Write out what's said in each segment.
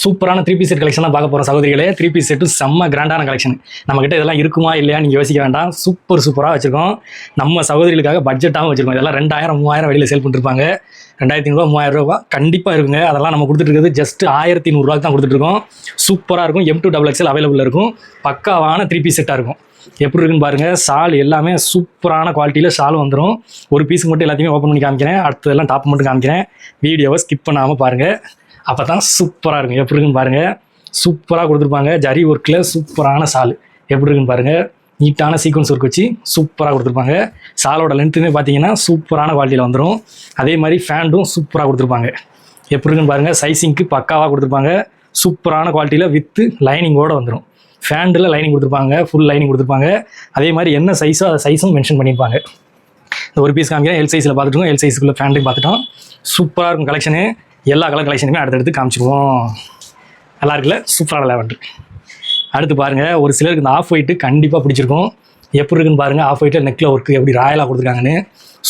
சூப்பரான three piece set collection தான் பார்க்க போகிறோம் சகோதரிகளே. த்ரீ பீஸ் செட்டு செம்ம கிராண்டான கலெக்ஷன் நம்மக்கிட்ட இதெல்லாம் இருக்குமா இல்லையா நீங்கள் யோசிக்க வேண்டாம். சூப்பர் சூப்பராக வச்சிருக்கோம். நம்ம சகோதரிகளுக்காக பட்ஜெட்டாகவும் வச்சிருக்கோம். இதெல்லாம் ரெண்டாயிரம் மூவாயிரம் வெளியில் சேல் பண்ணிருப்பாங்க. ரெண்டாயிரத்தி ஐநூறுரூவா மூவாயிரம் ரூபா கண்டிப்பாக இருக்குங்க. அதெல்லாம் நம்ம கொடுத்துட்டு ஜஸ்ட் ஆயிரத்தி நூறுரூவாக்கு தான் கொடுத்துட்ருக்கோம் சூப்பராக இருக்கும். M to double XL available இருக்கும். பக்காவான த்ரீ பீஸ் செட்டாக இருக்கும். எப்படி இருக்குன்னு பாருங்கள் ஷால் எல்லாமே சூப்பரான குவாலிட்டியில் ஷால் வந்துடும் ஒரு பீஸ் மட்டும் எல்லாத்தையுமே ஓப்பன் பண்ணி காமிக்கிறேன். அடுத்ததெல்லாம் டாப் மட்டும் காமிக்கிறேன். வீடியோவை ஸ்கிப் பண்ணாமல் பாருங்கள் அப்போ தான் சூப்பராக இருக்கும். எப்படி இருக்குன்னு பாருங்கள் சூப்பராக கொடுத்துருப்பாங்க. ஜரி ஒர்க்கில் சூப்பரான சால். எப்படி இருக்குன்னு பாருங்கள் நீட்டான சீக்வன்ஸ் ஒர்க் வச்சு சூப்பராக கொடுத்துருப்பாங்க. ஷாலோட லென்த்துமே பார்த்தீங்கன்னா சூப்பரான குவாலிட்டியில் வந்துடும் அதே மாதிரி ஃபேண்டும் சூப்பராக கொடுத்துருப்பாங்க. எப்படி இருக்குன்னு பாருங்கள் சைஸிங்க்கு பக்காவாக கொடுத்துருப்பாங்க. சூப்பரான குவாலிட்டியில் வித்து லைனிங்கோடு வந்துடும் ஃபேண்டில் லைனிங் கொடுத்துருப்பாங்க. ஃபுல் லைனிங் கொடுத்துருப்பாங்க. அதே மாதிரி என்ன சைஸோ அதை சைஸும் மென்ஷன் பண்ணியிருப்பாங்க. இந்த ஒரு பீஸ் காமிக்கிறேன். எல் சைஸில் பார்த்துட்டோம் எல் சைஸுக்குள்ளே ஃபேண்ட்டையும் பார்த்துட்டோம். சூப்பராக இருக்கும் கலெக்ஷனு எல்லா கலர் கலெக்ஷனுமே அடுத்தடுத்து காமிச்சிருவோம். நல்லா இருக்குல்ல? சூப்பரான லெவன் அடுத்து பாருங்கள் ஒரு சிலருக்கு இந்த ஆஃப் ஒயிட்டு கண்டிப்பாக பிடிச்சிருக்கும். எப்படி இருக்குன்னு பாருங்கள் ஆஃப் ஒயிட்டில் நெக்கில் ஒர்க்கு எப்படி ராயலாக கொடுத்துருக்காங்கன்னு.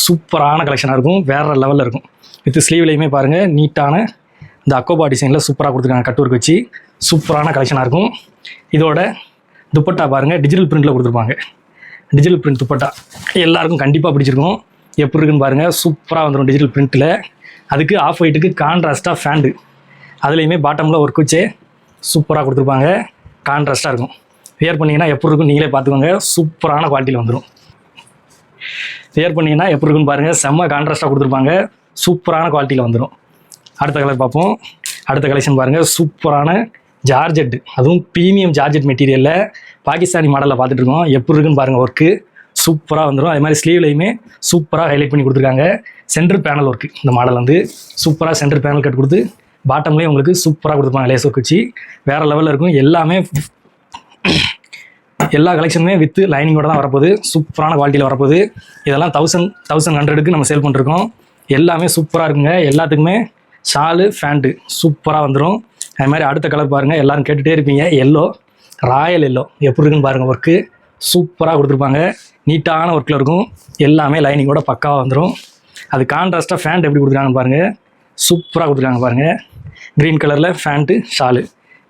சூப்பரான கலெக்ஷனாக இருக்கும் வேறு லெவலில் இருக்கும். வித் ஸ்லீவ்லேயுமே பாருங்கள் நீட்டான இந்த அக்கோபா டிசைனில் சூப்பராக கொடுத்துருக்காங்க கட் ஒர்க் வச்சு. சூப்பரான கலெக்ஷனாக இருக்கும். இதோட துப்பட்டா பாருங்கள் டிஜிட்டல் பிரிண்ட்டில் கொடுத்துருப்பாங்க. Digital print dupatta. எல்லாருக்கும் கண்டிப்பாக பிடிச்சிருக்கும். எப்படி இருக்குன்னு பாருங்கள் சூப்பராக வந்துடும் டிஜிட்டல் பிரிண்ட்டில் அதுக்கு ஆஃப் ஒயிட்டுக்கு கான்ட்ராஸ்ட்டாக ஃபேண்டு அதுலேயுமே பாட்டமில் ஒர்க் வச்சே சூப்பராக கொடுத்துருப்பாங்க. கான்ட்ராஸ்ட்டாக இருக்கும். வியர் பண்ணிங்கன்னா எப்படி இருக்கும் நீங்களே பார்த்துக்கோங்க. சூப்பரான குவாலிட்டியில் வந்துடும் வியர் பண்ணிங்கன்னா எப்படி இருக்குன்னு பாருங்கள் செம்ம கான்ட்ராஸ்ட்டாக கொடுத்துருப்பாங்க. சூப்பரான குவாலிட்டியில் வந்துடும் அடுத்த கலர் பார்ப்போம். அடுத்த கலெக்ஷன் பாருங்கள் சூப்பரான ஜார்ஜெட் அதுவும் ப்ரீமியம் ஜார்ஜெட் மெட்டீரியலில் பாகிஸ்தானி மாடலில் பார்த்துட்ருக்கோம் எப்படி இருக்குன்னு பாருங்கள் ஒர்க்கு சூப்பராக வந்துடும் அதே மாதிரி ஸ்லீவ்லையுமே சூப்பராக ஹைலைட் பண்ணி கொடுத்துருக்காங்க. சென்டர் பேனல் ஒர்க்கு இந்த மாடல் வந்து சூப்பராக சென்டர் பேனல் கட் கொடுத்து பாட்டம்லேயும் உங்களுக்கு சூப்பராக கொடுத்துருப்பாங்க லேஸ் ஒர்க் வச்சு வேறு லெவலில் இருக்கும். எல்லாமே எல்லா கலெக்ஷனுமே வித்து லைனிங்கோட தான் வரப்போகுது. சூப்பரான குவாலிட்டியில் வரப்போகுது. இதெல்லாம் தௌசண்ட் தௌசண்ட் ஹண்ட்ரடுக்கு நம்ம சேல் பண்ணிருக்கோம். எல்லாமே சூப்பராக இருக்குங்க. எல்லாத்துக்குமே ஷாலு ஃபேண்ட்டு சூப்பராக வந்துடும் அது மாதிரி அடுத்த கலர் பாருங்கள் எல்லோரும் கேட்டுகிட்டே இருப்பீங்க. எல்லோ ராயல் எல்லோ எப்படி இருக்குன்னு பாருங்கள் ஒர்க்கு சூப்பராக கொடுத்துருப்பாங்க. நீட்டான ஒர்க்கில் இருக்கும். எல்லாமே லைனிங்கோட பக்காவாக வந்துடும் அது கான்ட்ராஸ்ட்டாக ஃபேண்ட் எப்படி கொடுத்துருக்காங்கன்னு பாருங்கள் சூப்பராக கொடுத்துருக்காங்க பாருங்கள் க்ரீன் கலரில் ஃபேண்ட்டு ஷாலு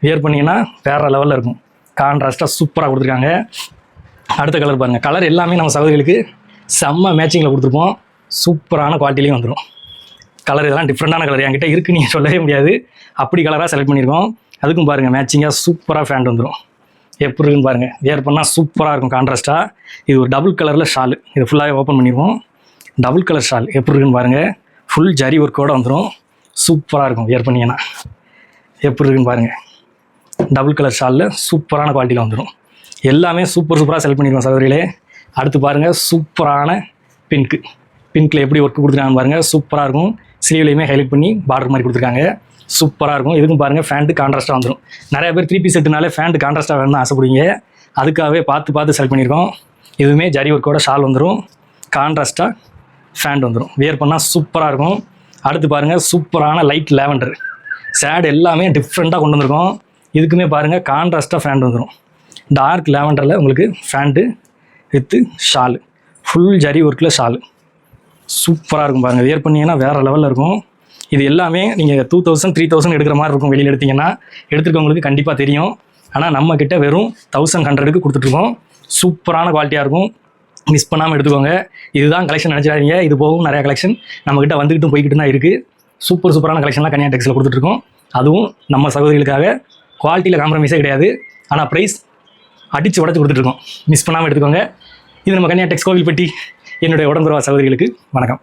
வியர் பண்ணிங்கன்னா வேறு லெவலில் இருக்கும். கான்ட்ராஸ்ட்டாக சூப்பராக கொடுத்துருக்காங்க. அடுத்த கலர் பாருங்கள் கலர் எல்லாமே நம்ம சகோதரிகளுக்கு செம்ம மேட்சிங்கில் கொடுத்துருப்போம். சூப்பரான குவாலிட்டிலையும் வந்துடும் கலர் இதெல்லாம் டிஃப்ரெண்ட்டான கலர் என்கிட்ட இருக்குது நீங்கள் சொல்லவே முடியாது. அப்படி கலராக செலக்ட் பண்ணியிருக்கோம். அதுக்கும் பாருங்கள் மேட்சிங்காக சூப்பராக ஃபேண்ட் வந்துடும் எப்படி இருக்குன்னு பாருங்கள் வியர் பண்ணால் சூப்பராக இருக்கும் கான்ட்ராஸ்ட்டாக இது ஒரு டபுள் கலரில் ஷாலு இது ஃபுல்லாகவே ஓப்பன் பண்ணிடுவோம். டபுள் கலர் ஷால் எப்படி இருக்குன்னு பாருங்கள் ஃபுல் ஜரி ஒர்க்கோடு வந்துடும் சூப்பராக இருக்கும் வியர் பண்ணிங்கன்னா. எப்படி இருக்குன்னு பாருங்கள் டபுள் கலர் ஷாலில் சூப்பரான குவாலிட்டியில் வந்துடும் எல்லாமே சூப்பர் சூப்பராக செலக்ட் பண்ணிடுவோம் சகோதரிகளே. அடுத்து பாருங்கள் சூப்பரான பிங்க்கு பிங்க்கில் எப்படி ஒர்க் கொடுத்துருக்காங்க பாருங்கள் சூப்பராக இருக்கும். ஸ்லீவ்லையுமே ஹைலைட் பண்ணி பார்டர் மாதிரி கொடுத்துருக்காங்க. சூப்பராக இருக்கும். இதுக்கும் பாருங்கள் ஃபேண்ட்டு கான்ட்ராஸ்ட்டாக வந்துடும் நிறைய பேர் த்ரீ பீஸ் செட்டுனாலே ஃபேண்ட் கான்ட்ராஸ்ட்டாக வேணும்னு ஆசைப்படுவீங்க. அதுக்காகவே பார்த்து பார்த்து செலக்ட் பண்ணியிருக்கோம். இதுவுமே ஜரி ஒர்க்கோட ஷால் வந்துடும் கான்ட்ராஸ்ட்டாக ஃபேண்ட் வந்துடும் வியர் பண்ணால் சூப்பராக இருக்கும். அடுத்து பாருங்கள் சூப்பரான லைட் லேவண்டர் சேட் எல்லாமே டிஃப்ரெண்ட்டாக கொண்டு வந்திருக்கோம். இதுக்குமே பாருங்கள் கான்ட்ராஸ்ட்டாக ஃபேண்ட் வந்துடும் டார்க் லேவண்டரில் உங்களுக்கு pant with shawl full zari ஒர்க்கில் ஷாலு சூப்பராக இருக்கும் பாருங்கள் வியர் பண்ணிங்கன்னா வேறு லெவலில் இருக்கும். இது எல்லாமே நீங்கள் டூ தௌசண்ட் த்ரீ தௌசண்ட் எடுக்கிற மாதிரி இருக்கும் வெளியில் எடுத்தீங்கன்னா. எடுத்துருக்கவங்களுக்கு கண்டிப்பாக தெரியும். ஆனால் நம்மக்கிட்ட வெறும் தௌசண்ட் ஹண்ட்ரடுக்கு கொடுத்துட்ருக்கோம் சூப்பரான குவாலிட்டியாக இருக்கும். மிஸ் பண்ணாமல் எடுத்துக்கோங்க. இதுதான் கலெக்ஷன் நினச்சிடாதீங்க. இது போகும் நிறையா கலெக்ஷன் நம்மக்கிட்ட வந்துக்கிட்டும் போய்கிட்டு தான் இருக்குது சூப்பர் சூப்பரான கலெக்ஷன்லாம் கன்னியா டெக்ஸில் கொடுத்துட்ருக்கோம் அதுவும் நம்ம சகோதரிகளுக்காக குவாலிட்டியில் காம்ப்ரமைஸே கிடையாது. ஆனால் ப்ரைஸ் அடித்து உடச்சி கொடுத்துட்ருக்கோம் மிஸ் பண்ணாமல் எடுத்துக்கோங்க. இது நம்ம கன்னியா டெக்ஸ் கோவில்பட்டி. என்னுடைய உடம்புறவா சகோதரிகளுக்கு வணக்கம்.